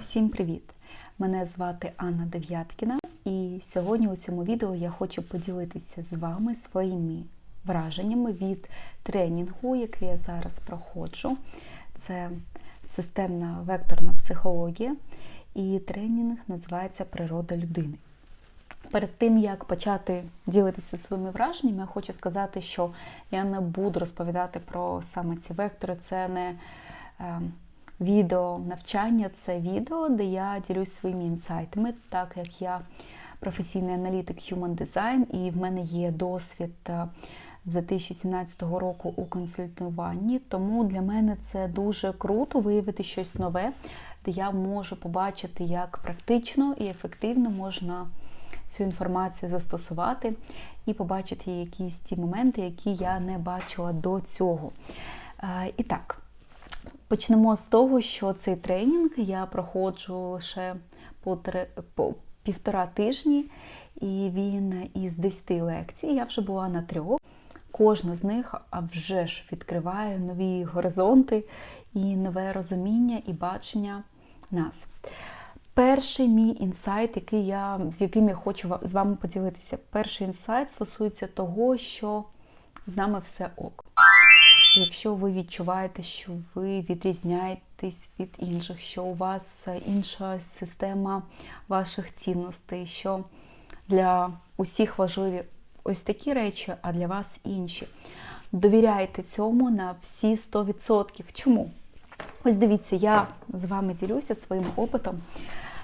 Всім привіт! Мене звати Анна Дев'яткіна, і сьогодні у цьому відео я хочу поділитися з вами своїми враженнями від тренінгу, який я зараз проходжу. Це системна векторна психологія, і тренінг називається Природа людини. Перед тим як почати ділитися своїми враженнями, я хочу сказати, що я не буду розповідати про саме ці вектори. Це не е, відео навчання, це відео, де я ділюсь своїми інсайтами, так як я професійний аналітик Human Design, і в мене є досвід е, з 2017 року у консультуванні. Тому для мене це дуже круто виявити щось нове, де я можу побачити, як практично і ефективно можна цю інформацію застосувати і побачити якісь ті моменти, які я не бачила до цього. І так, почнемо з того, що цей тренінг я проходжу лише по, три, по півтора тижні, і він із 10 лекцій. Я вже була на трьох. Кожна з них а вже ж відкриває нові горизонти і нове розуміння і бачення нас. Перший мій інсайт, який я, з яким я хочу з вами поділитися. Перший інсайт стосується того, що з нами все ок. Якщо ви відчуваєте, що ви відрізняєтесь від інших, що у вас інша система ваших цінностей, що для усіх важливі ось такі речі, а для вас інші. Довіряйте цьому на всі 100%. Чому? Ось дивіться, я з вами ділюся своїм опитом,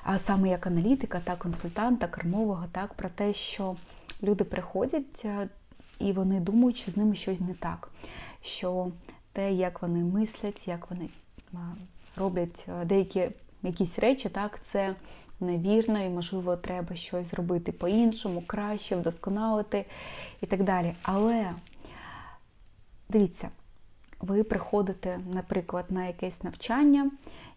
а саме як аналітика та консультанта, кармолога, так, про те, що люди приходять і вони думають, що з ними щось не так. Що те, як вони мислять, як вони роблять деякі якісь речі, так, це невірно і, можливо, треба щось зробити по-іншому, краще, вдосконалити і так далі. Але дивіться, ви приходите, наприклад, на якесь навчання,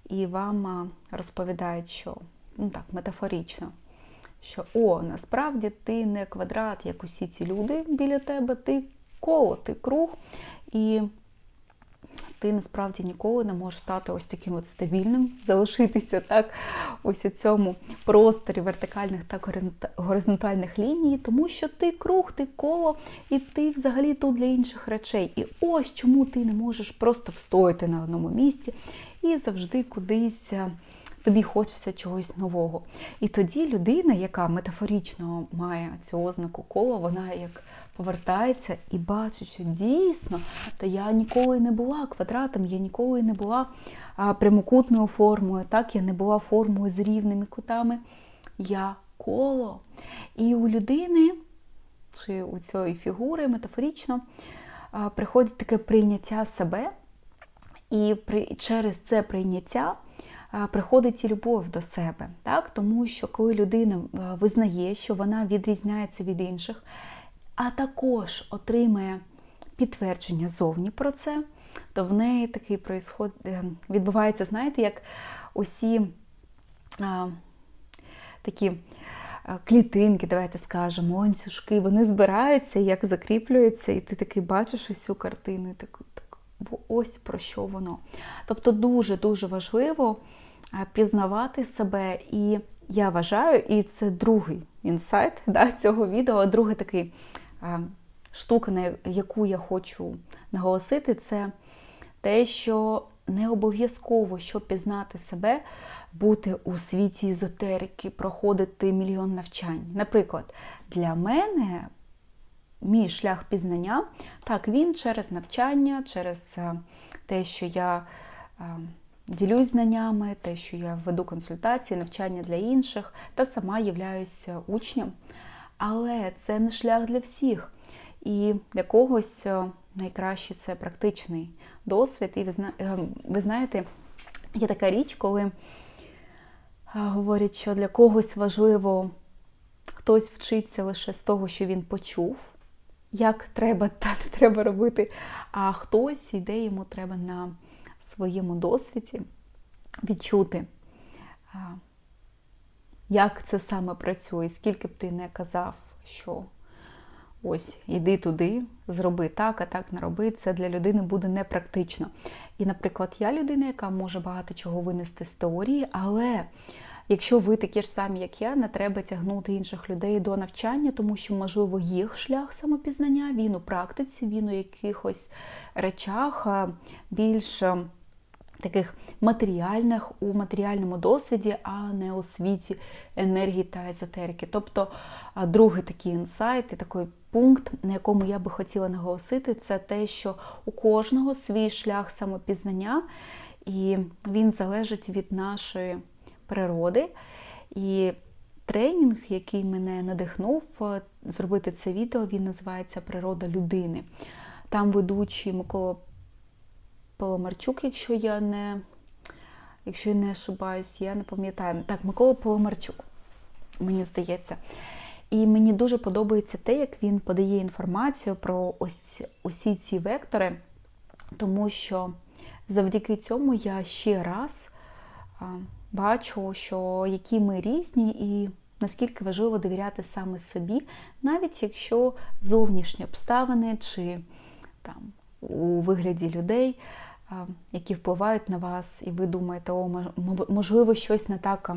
і вам розповідають, що ну так, метафорично, що о, насправді ти не квадрат, як усі ці люди біля тебе, ти коло, ти круг, і ти насправді ніколи не можеш стати ось таким от стабільним, залишитися так ось у цьому просторі вертикальних та горизонтальних ліній, тому що ти круг, ти коло, і ти взагалі тут для інших речей. І ось чому ти не можеш просто встояти на одному місці і завжди кудись. Тобі хочеться чогось нового. І тоді людина, яка метафорично має цю ознаку кола, вона як повертається і бачить, що дійсно, то я ніколи не була квадратом, я ніколи не була прямокутною формою, так, я не була формою з рівними кутами. Я коло. І у людини, чи у цієї фігури метафорично, приходить таке прийняття себе, і через це прийняття приходить і любов до себе. Так? Тому що коли людина визнає, що вона відрізняється від інших, а також отримає підтвердження зовні про це, то в неї такий происход... Е, відбувається, знаєте, як усі а, такі клітинки, давайте скажемо, ланцюжки, вони збираються, як закріплюються, і ти такий бачиш усю картину, і так, так, ось про що воно. Тобто дуже-дуже важливо пізнавати себе, і я вважаю, і це другий інсайт да, цього відео, другий такий штука, на яку я хочу наголосити, це те, що не обов'язково, щоб пізнати себе, бути у світі езотерики, проходити мільйон навчань. Наприклад, для мене мій шлях пізнання, так, він через навчання, через те, що я ділюсь знаннями, те, що я веду консультації, навчання для інших, та сама являюся учнем. Але це не шлях для всіх. І для когось е, найкраще це практичний досвід. І ви е, знаєте, є така річ, коли е, говорять, що для когось важливо хтось вчиться лише з того, що він почув, як треба та не треба робити, а хтось йде, йому треба на своєму досвіді відчути як це саме працює, скільки б ти не казав, що ось іди туди, зроби так, а так не роби, це для людини буде непрактично. І, наприклад, я людина, яка може багато чого винести з теорії, але якщо ви такі ж самі, як я, не треба тягнути інших людей до навчання, тому що, можливо, їх шлях самопізнання, він у практиці, він у якихось речах більш таких матеріальних у матеріальному досвіді, а не у світі енергії та езотерики. Тобто, другий такий інсайт і такий пункт, на якому я би хотіла наголосити, це те, що у кожного свій шлях самопізнання, і він залежить від нашої природи. І тренінг, який мене надихнув зробити це відео, він називається Природа людини. Там ведучий Микола Паламарчук, якщо я не якщо я не ошибаюсь, я не пам'ятаю. Так, Микола Паламарчук, мені здається. І мені дуже подобається те, як він подає інформацію про ось усі ці вектори, тому що завдяки цьому я ще раз бачу, що які ми різні, і наскільки важливо довіряти саме собі, навіть якщо зовнішні обставини чи там у вигляді людей які впливають на вас, і ви думаєте, о, можливо, щось не так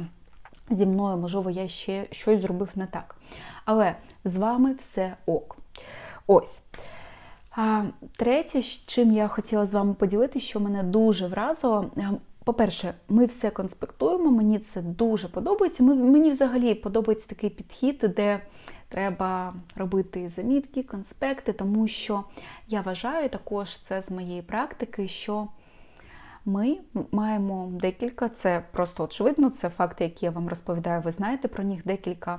зі мною, можливо, я ще щось зробив не так. Але з вами все ок. Ось. А, Третє, чим я хотіла з вами поділитися, що мене дуже вразило. По-перше, ми все конспектуємо, мені це дуже подобається. Мені взагалі подобається такий підхід, де треба робити замітки, конспекти, тому що я вважаю також це з моєї практики, що ми маємо декілька, це просто очевидно, це факти, які я вам розповідаю, ви знаєте про них декілька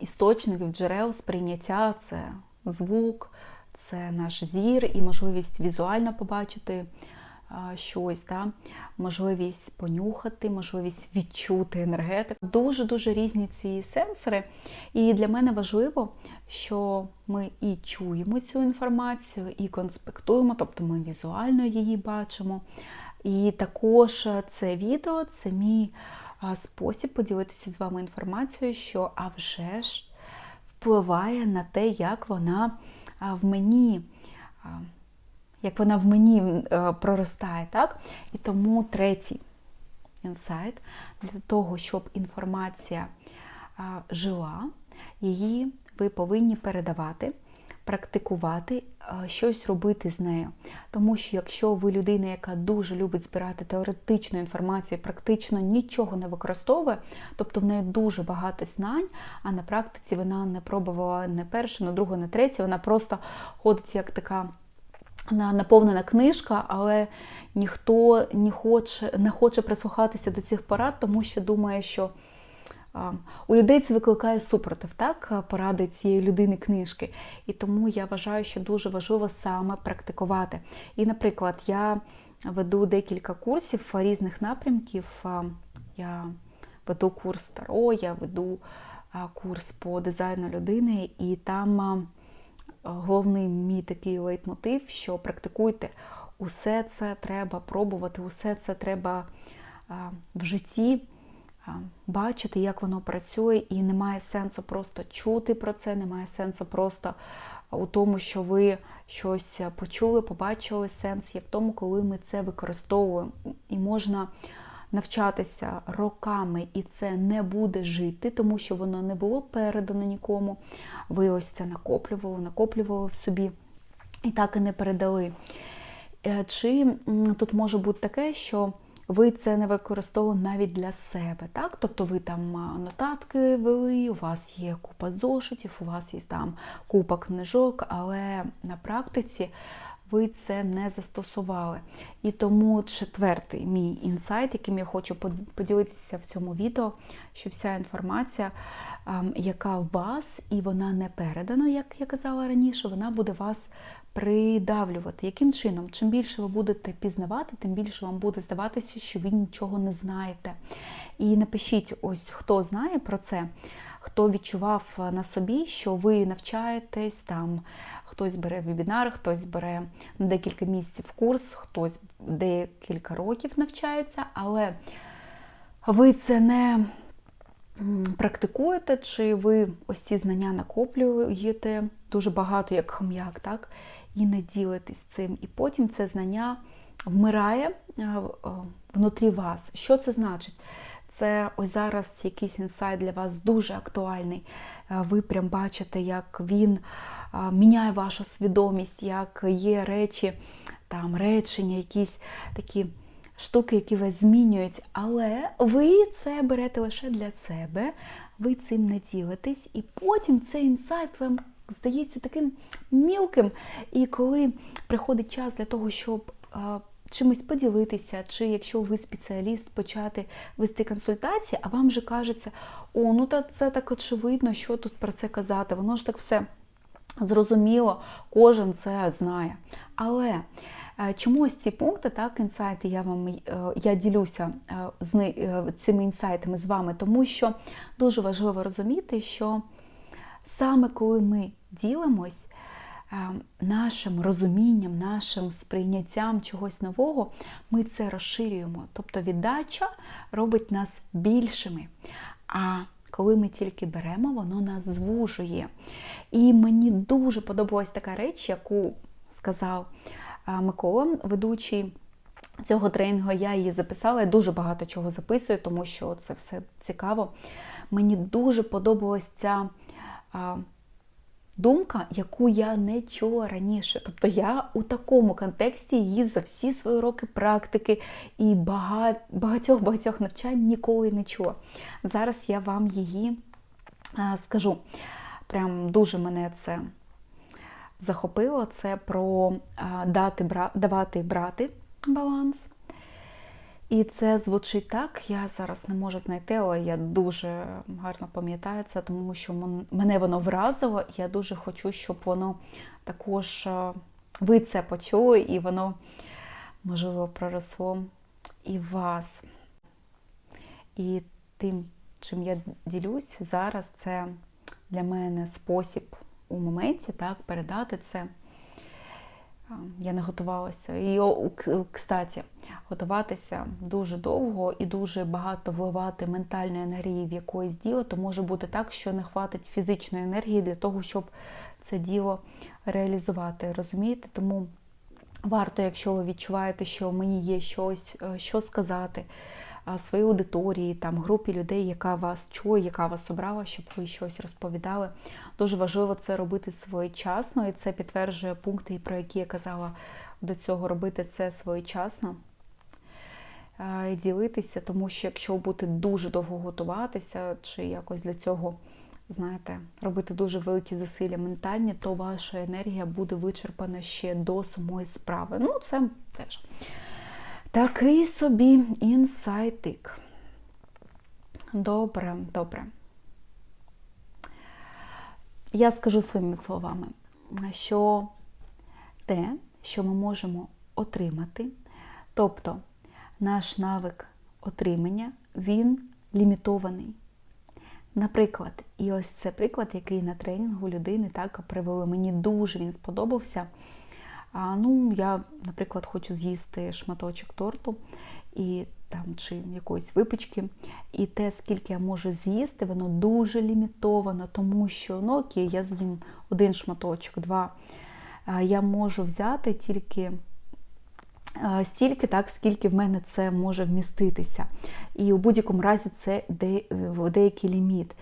істочників, джерел, сприйняття, це звук, це наш зір і можливість візуально побачити щось, да? можливість понюхати, можливість відчути енергетику. Дуже-дуже різні ці сенсори. І для мене важливо, що ми і чуємо цю інформацію, і конспектуємо, тобто ми візуально її бачимо. І також це відео це мій спосіб поділитися з вами інформацією, що а вже ж впливає на те, як вона в мені як вона в мені е, проростає. так? І тому третій інсайт для того, щоб інформація жила, її ви повинні передавати. Практикувати, е, щось робити з нею. Тому що якщо ви людина, яка дуже любить збирати теоретичну інформацію, практично нічого не використовує, тобто в неї дуже багато знань, а на практиці вона не пробувала не перше, не друге, не третє, вона просто ходить як така наповнена книжка, але ніхто не хоче не хоче прислухатися до цих порад, тому що думає, що у людей це викликає супротив, так, поради цієї людини книжки. І тому я вважаю, що дуже важливо саме практикувати. І, наприклад, я веду декілька курсів різних напрямків. Я веду курс Таро, я веду курс по дизайну людини, і там головний мій такий лейтмотив, що практикуйте усе це треба пробувати, усе це треба в житті бачити, як воно працює, і немає сенсу просто чути про це, немає сенсу просто у тому, що ви щось почули, побачили. Сенс є в тому, коли ми це використовуємо. І можна навчатися роками, і це не буде жити, тому що воно не було передано нікому. Ви ось це накоплювали, накоплювали в собі і так і не передали. Е, чи тут може бути таке, що ви це не використовували навіть для себе, так? Тобто ви там нотатки вели, у вас є купа зошитів, у вас є там купа книжок, але на практиці ви це не застосували. І тому четвертий мій інсайт, яким я хочу поділитися в цьому відео, що вся інформація, яка у вас, і вона не передана, як я казала раніше, вона буде вас придавлювати. Яким чином? Чим більше ви будете пізнавати, тим більше вам буде здаватися, що ви нічого не знаєте. І напишіть, ось хто знає про це, хто відчував на собі, що ви навчаєтесь там Хтось бере вебінар, хтось бере декілька місяців курс, хтось декілька років навчається, але ви це не практикуєте, чи ви ось ці знання накоплюєте дуже багато, як хом'як, так? і не ділитесь цим. І потім це знання вмирає внутрі вас. Що це значить? Це ось зараз якийсь інсайт для вас дуже актуальний. Ви прям бачите, як він міняє вашу свідомість, як є речі, там речення, якісь такі штуки, які вас змінюють. Але ви це берете лише для себе, ви цим не ділитесь, і потім цей інсайт вам здається таким мілким. І коли приходить час для того, щоб чимось поділитися, чи якщо ви спеціаліст, почати вести консультації, а вам вже кажеться, о, ну та це так очевидно, що тут про це казати, воно ж так все зрозуміло, кожен це знає. Але е, чомусь ці пункти, так, інсайти, я вам е, я ділюся е, з цими інсайтами з вами, тому що дуже важливо розуміти, що саме коли ми ділимось, нашим розумінням, нашим сприйняттям чогось нового, ми це розширюємо. Тобто віддача робить нас більшими. А коли ми тільки беремо, воно нас звужує. І мені дуже подобалась така реч, яку сказав Микола, ведучий. Цього тренінгу я її записала, я дуже багато чого записую, тому що це все цікаво. Мені дуже подобалась ця думка, яку я не чула раніше. Тобто я у такому контексті її за всі свої роки практики і багатьох-багатьох навчань ніколи не чула. Зараз я вам її скажу. Прям дуже мене це захопило. Це про дати, давати брати баланс. І це звучить так, я зараз не можу знайти, але я дуже гарно пам'ятаю це, тому що мене воно вразило, і я дуже хочу, щоб воно також е, ви це почули, і воно, можливо, проросло і вас. І тим, чим я ділюсь зараз, це для мене спосіб у моменті так, передати це. Я не готувалася. І, кстати, готуватися дуже довго і дуже багато вливати ментальної енергії в якоїсь діло, то може бути так, що не хватить фізичної енергії для того, щоб це діло реалізувати. Розумієте? Тому варто, якщо ви відчуваєте, що мені є щось, е, що сказати своїй аудиторії, там групі людей, яка вас чує, яка вас обрала, щоб ви щось розповідали. Дуже важливо це робити своєчасно, і це підтверджує пункти, про які я казала до цього, робити це своєчасно. І ділитися, тому що якщо будете дуже довго готуватися, чи якось для цього, знаєте, робити дуже великі зусилля ментальні, то ваша енергія буде вичерпана ще до самої справи. Ну, це теж. Такий собі інсайтик. Добре, добре. Я скажу своїми словами, що те, що ми можемо отримати, тобто наш навик отримання, він лімітований. Наприклад, і ось це приклад, який на тренінгу людини так привели. Мені дуже він сподобався. А, Ну, Я, наприклад, хочу з'їсти шматочок торту і там, чи якоїсь випічки. І те, скільки я можу з'їсти, воно дуже лімітовано, тому що ну окей, я з'їм один шматочок, два. Я можу взяти тільки стільки, так, скільки в мене це може вміститися. І у будь-якому разі це деякий ліміт.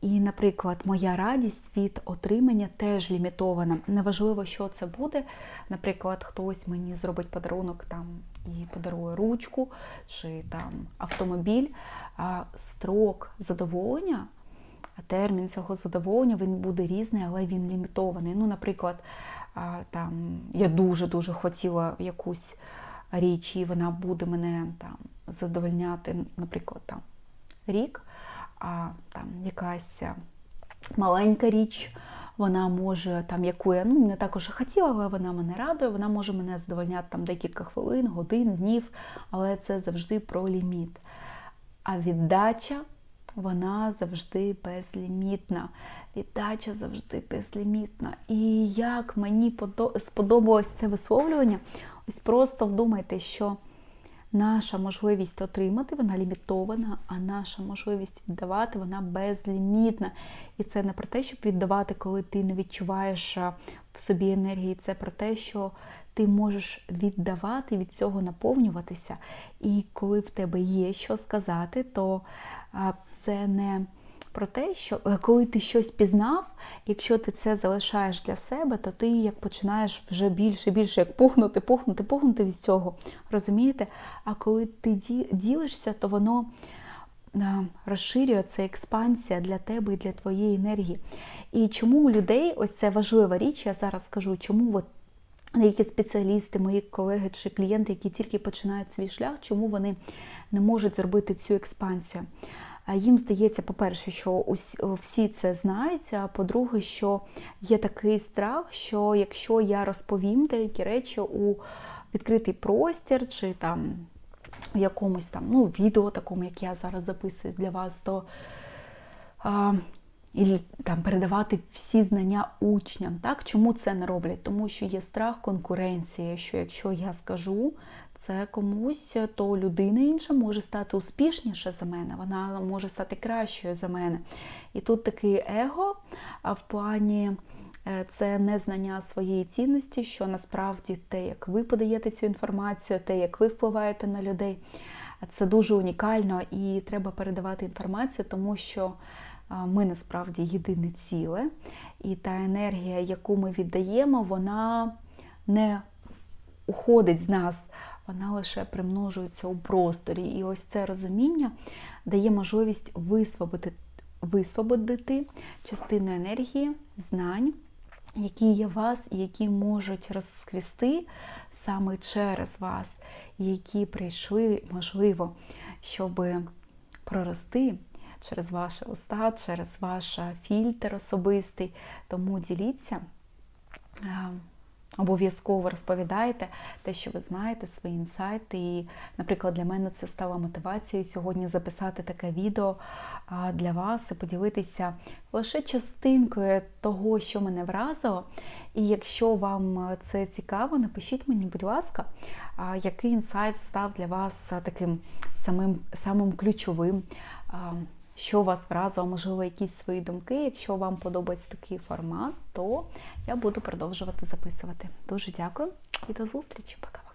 І, наприклад, моя радість від отримання теж лімітована. Неважливо, що це буде. Наприклад, хтось мені зробить подарунок там і подарує ручку чи там автомобіль. А строк задоволення, термін цього задоволення він буде різний, але він лімітований. Ну, наприклад, там я дуже-дуже хотіла якусь річ, і вона буде мене там задовольняти, наприклад, там рік а там якась маленька річ, вона може, там, яку я ну, не також хотіла, але вона мене радує, вона може мене задовольняти там декілька хвилин, годин, днів, але це завжди про ліміт. А віддача, вона завжди безлімітна. Віддача завжди безлімітна. І як мені сподобалось це висловлювання, ось просто вдумайте, що Наша можливість отримати, вона лімітована, а наша можливість віддавати, вона безлімітна. І це не про те, щоб віддавати, коли ти не відчуваєш в собі енергії, це про те, що ти можеш віддавати, від цього наповнюватися. І коли в тебе є що сказати, то це не про те, що е, коли ти щось пізнав, якщо ти це залишаєш для себе, то ти як починаєш вже більше, більше як пухнути, пухнути, пухнути від цього. Розумієте? А коли ти ділишся, то воно розширює це експансія для тебе і для твоєї енергії. І чому у людей ось це важлива річ, я зараз скажу, чому от деякі спеціалісти, мої колеги чи клієнти, які тільки починають свій шлях, чому вони не можуть зробити цю експансію. Їм здається, по-перше, що всі це знають, а по-друге, що є такий страх, що якщо я розповім деякі речі у відкритий простір чи там в якомусь там ну, відео, такому, як я зараз записую для вас, то а, і там передавати всі знання учням. Так? Чому це не роблять? Тому що є страх конкуренції, що якщо я скажу це комусь, то людина інша може стати успішніше за мене, вона може стати кращою за мене. І тут такий его в плані. е, Це незнання своєї цінності, що насправді те, як ви подаєте цю інформацію, те, як ви впливаєте на людей, це дуже унікально і треба передавати інформацію, тому що ми насправді єдине ціле, і та енергія, яку ми віддаємо, вона не уходить з нас, вона лише примножується у просторі. І ось це розуміння дає можливість висвободити, висвободити частину енергії, знань, які є вас, які можуть розквісти саме через вас, які прийшли, можливо, щоб прорости через ваші уста, через ваш фільтр особистий. Тому діліться. Обов'язково розповідайте те, що ви знаєте, свої інсайти. І, наприклад, для мене це стало мотивацією сьогодні записати таке відео для вас і поділитися лише частинкою того, що мене вразило. І якщо вам це цікаво, напишіть мені, будь ласка, який інсайт став для вас таким самим, самим ключовим. Що вас вразило, можливо, якісь свої думки. Якщо вам подобається такий формат, то я буду продовжувати записувати. Дуже дякую і до зустрічі. Пока.